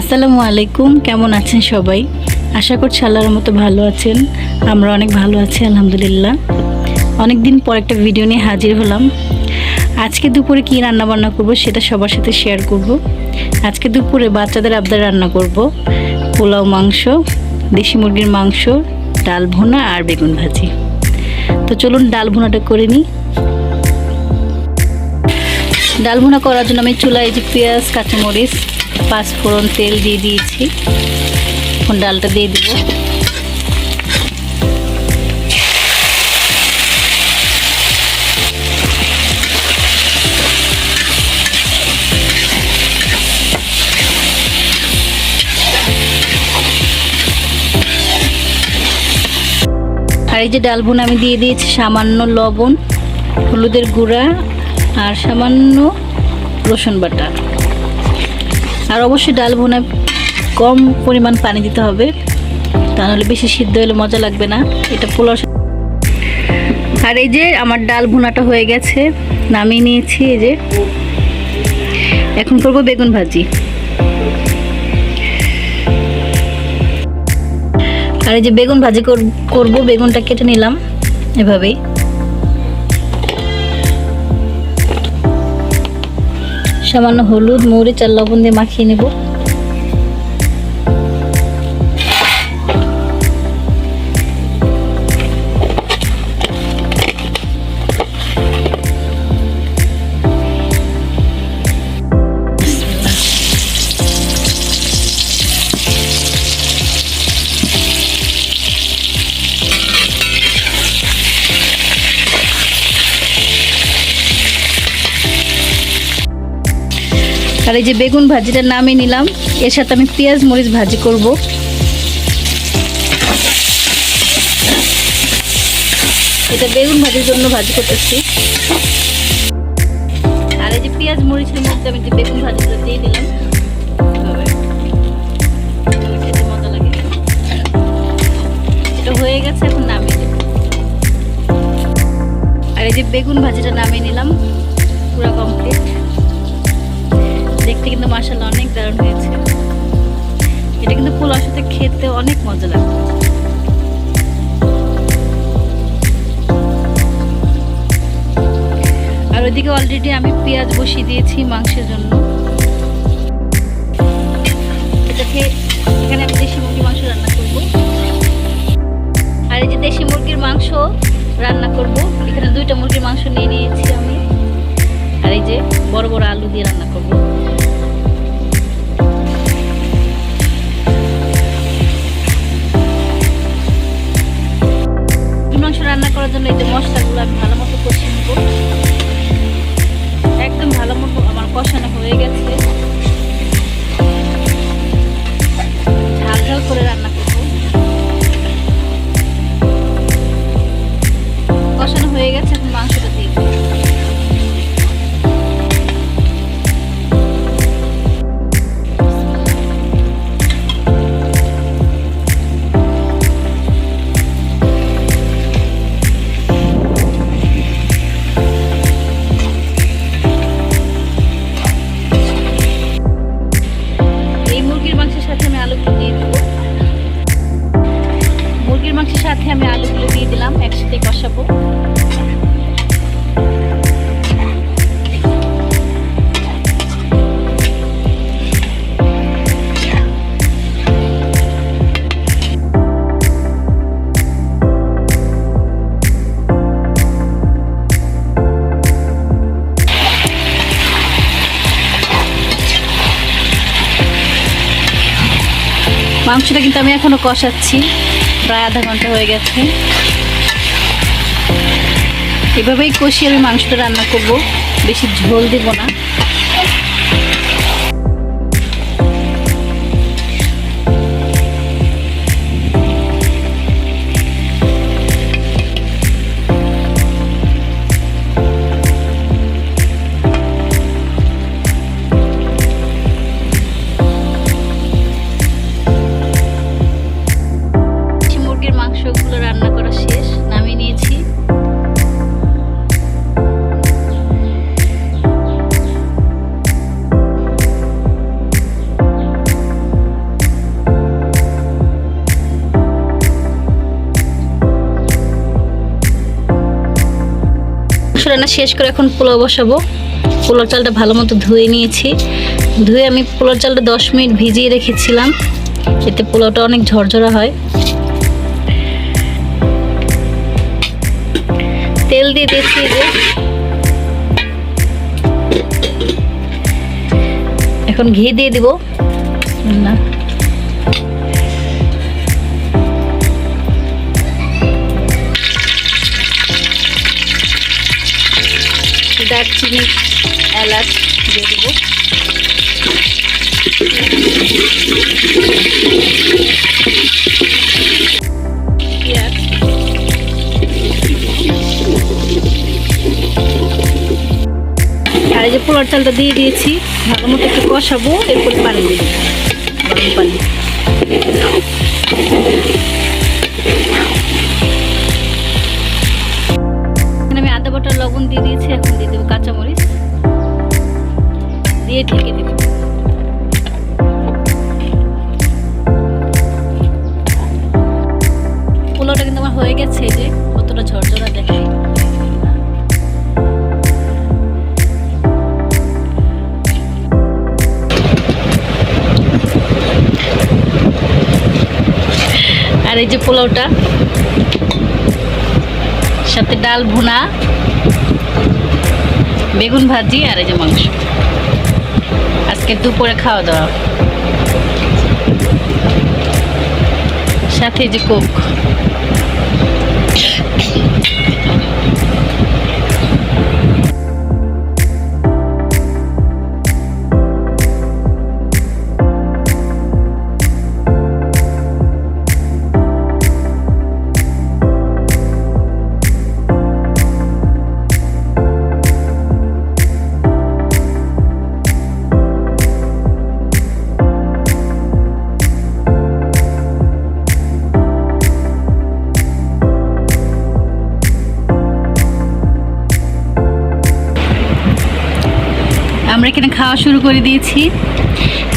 আসসালামু আলাইকুম, কেমন আছেন সবাই? আশা করছি আল্লাহর মতো ভালো আছেন। আমরা অনেক ভালো আছি, আলহামদুলিল্লাহ। অনেক দিন পর একটা ভিডিও নিয়ে হাজির হলাম। আজকে দুপুরে কী রান্না বান্না করব সেটা সবার সাথে শেয়ার করব। আজকে দুপুরে বাচ্চাদের আবদার রান্না করব। পোলাও মাংস, দেশি মুরগির মাংস, ডাল ভুনা আর বেগুন ভাজি। তো চলুন ডাল ভুনাটা করে নিই। ডাল ভুনা করার জন্য আমি চুলায় যে পেঁয়াজ, কাঁচামরিচ পাঁচফোড়ন তেল দিয়ে দিয়েছি। এখন ডালটা দিয়ে দিব। আর এই যে ডাল ভুনা আমি দিয়ে দিয়েছি, সামান্য লবণ, হলুদের গুঁড়া আর সামান্য রসুন বাটা। আর অবশ্যই ডাল ভুনায় কম পরিমাণ পানি দিতে হবে। তাহলে বেশি সিদ্ধ হলে মজা লাগবে না। এটা পোলাও আর এই যে আমার ডাল ভুনাটা হয়ে গেছে, নামিয়ে নিয়েছি এই যে। এখন করব বেগুন ভাজি। আর এই যে বেগুন ভাজি কর- করব, বেগুনটা কেটে নিলাম এভাবেই। সামান্য হলুদ মরিচ আর লবণ দিয়ে মাখিয়ে নেব। আর এই যে বেগুন ভাজিটা নামিয়ে নিলাম। এর সাথে আমি পেঁয়াজ মরিচ ভাজি করব। এটা বেগুন ভাজির জন্য ভাজি করতেছি। আর এই যে পেঁয়াজ মরিচের মধ্যে আমি যে বেগুন ভাজিগুলো দিয়ে দিলাম হয়ে গেছে, এখন নামিয়ে আর এই যে বেগুন ভাজিটা নামিয়ে নিলাম, পুরো কমপ্লিট দেখতে কিন্তু মাসাল্লাহ অনেক দারুণ হয়েছে। এটা কিন্তু পোলাওর সাথে খেতে অনেক মজা লাগে আর ওইদিকে অলরেডি আমি পেঁয়াজ বসিয়ে দিয়েছি মাংসের জন্য। এটাকে এখানে আমি দেশি মুরগির মাংস রান্না করব। আর এই যে দেশি মুরগির মাংস রান্না করব, এখানে দুইটা মুরগির মাংস নিয়ে নিয়েছি আমি। আর এই যে বড় বড় আলু দিয়ে রান্না করব। মাংস রান্না করার জন্য এই যে মশলাগুলো আমি ভালো মতো কষিয়ে নেব। একদম ভালো মতো আমার কষানো হয়ে গেছে। ঝাল ঝাল করে রান্না সাথে আমি আলুগুলো দিয়ে দিলাম একসাথে কষাবো। মাংসটা কিন্তু আমি এখনও কষাচ্ছি। প্রায় আধা ঘণ্টা হয়ে গেছে। এভাবেই কষিয়ে আমি মাংসটা রান্না করব। বেশি ঝোল দেবো না। রান্না শেষ করে এখন পোলাও বসাবো। পোলাও চালটা ভালো মতো ধুয়ে নিয়েছি। ধুয়ে আমি পোলাও চালটা দশ মিনিট ভিজিয়ে রেখেছিলাম। এতে পোলাওটা অনেক ঝরঝরা হয়। তেল দিয়ে দিয়েছি যে। এখন ঘি দিয়ে দিব। না। দারচিনি, এলাচ দিয়ে দিব। আর এই যে পোলার চালটা দিয়ে দিয়েছি, ভালো মতো একটু কষাবো, এরপর পানি দেবো, গরম পানি। আমি আদা বাটা, লবণ দিয়ে দিয়েছি ঢেকে দেবো। পোলাওটা কিন্তু আমার হয়ে গেছে যে, কতটা ঝরঝরা দেখে আর এই যে পোলাওটা, সাথে ডাল ভুনা, বেগুন ভাজি আর এই যে মাংস। আজকে দুপুরে খাওয়া দাওয়া। সাথে যে কোক আমরা এখানে খাওয়া শুরু করে দিয়েছি।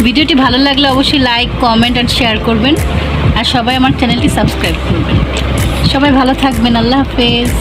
ভিডিওটি ভালো লাগলে অবশ্যই লাইক কমেন্ট আর শেয়ার করবেন। আর সবাই আমার চ্যানেলটি সাবস্ক্রাইব করবেন। সবাই ভালো থাকবেন। আল্লাহ হাফেজ।